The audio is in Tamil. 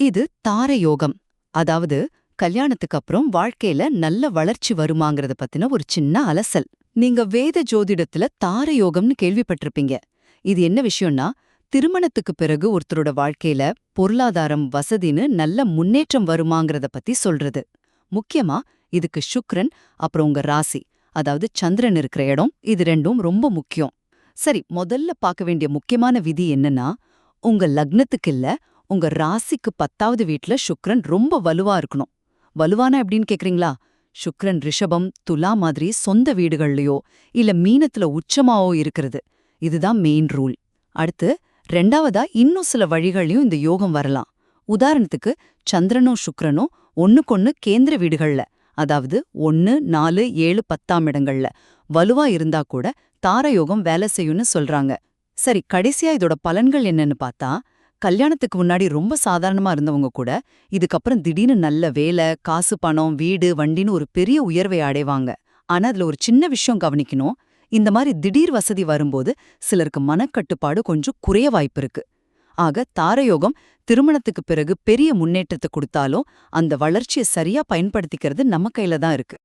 இது தார யோகம். அதாவது கல்யாணத்துக்கு அப்புறம் வாழ்க்கையில நல்ல வளர்ச்சி வருமாங்கறத பத்தின ஒரு சின்ன அலசல். நீங்க வேத ஜோதிடத்துல தார யோகம்னு கேள்விப்பட்டிருப்பீங்க. இது என்ன விஷயம்னா திருமணத்துக்கு பிறகு ஒருத்தரோட வாழ்க்கையில பொருளாதாரம் வசதின்னு நல்ல முன்னேற்றம் வருமாங்கறத பத்தி சொல்றது. முக்கியமா இதுக்கு சுக்ரன் அப்புறம் உங்க ராசி அதாவது சந்திரன் இருக்கிற இடம் இது ரெண்டும் ரொம்ப முக்கியம். சரி முதல்ல பார்க்க வேண்டிய முக்கியமான விதி என்னன்னா உங்க லக்னத்துக்கு இல்ல உங்க ராசிக்கு பத்தாவது வீட்ல சுக்ரன் ரொம்ப வலுவா இருக்கணும். வலுவானா எப்படின்னு கேக்குறீங்களா? சுக்ரன் ரிஷபம் துலா மாதிரி சொந்த வீடுகள்லயோ இல்ல மீனத்துல உச்சமாவோ இருக்கிறது. இதுதான் மெயின் ரூல் அடுத்து ரெண்டாவதா இன்னும் சில வழிகள்லயும் இந்த யோகம் வரலாம். உதாரணத்துக்கு சந்திரனும் சுக்ரனும் ஒன்னுக்கொன்னு கேந்திர வீடுகள்ல அதாவது ஒன்னு நாலு ஏழு பத்தாம் இடங்கள்ல வலுவா இருந்தா கூட தாரயோகம் வேலை செய்யும்னு சொல்றாங்க. சரி கடைசியா இதோட பலன்கள் என்னன்னு பார்த்தா கல்யாணத்துக்கு முன்னாடி ரொம்ப சாதாரணமா இருந்தவங்க கூட இதுக்கப்புறம் திடீர்னு நல்ல வேலை காசு பணம் வீடு வண்டின்னு ஒரு பெரிய உயர்வை அடைவாங்க. ஆனா அதுல ஒரு சின்ன விஷயம் கவனிக்கணும். இந்த மாதிரி திடீர் வசதி வரும்போது சிலருக்கு மனக்கட்டுப்பாடு கொஞ்சம் குறைய வாய்ப்பு இருக்கு. ஆக தாரயோகம் திருமணத்துக்கு பிறகு பெரிய முன்னேற்றத்தை கொடுத்தாலும் அந்த வளர்ச்சியை சரியா பயன்படுத்திக்கிறது நம்ம கையில தான் இருக்கு.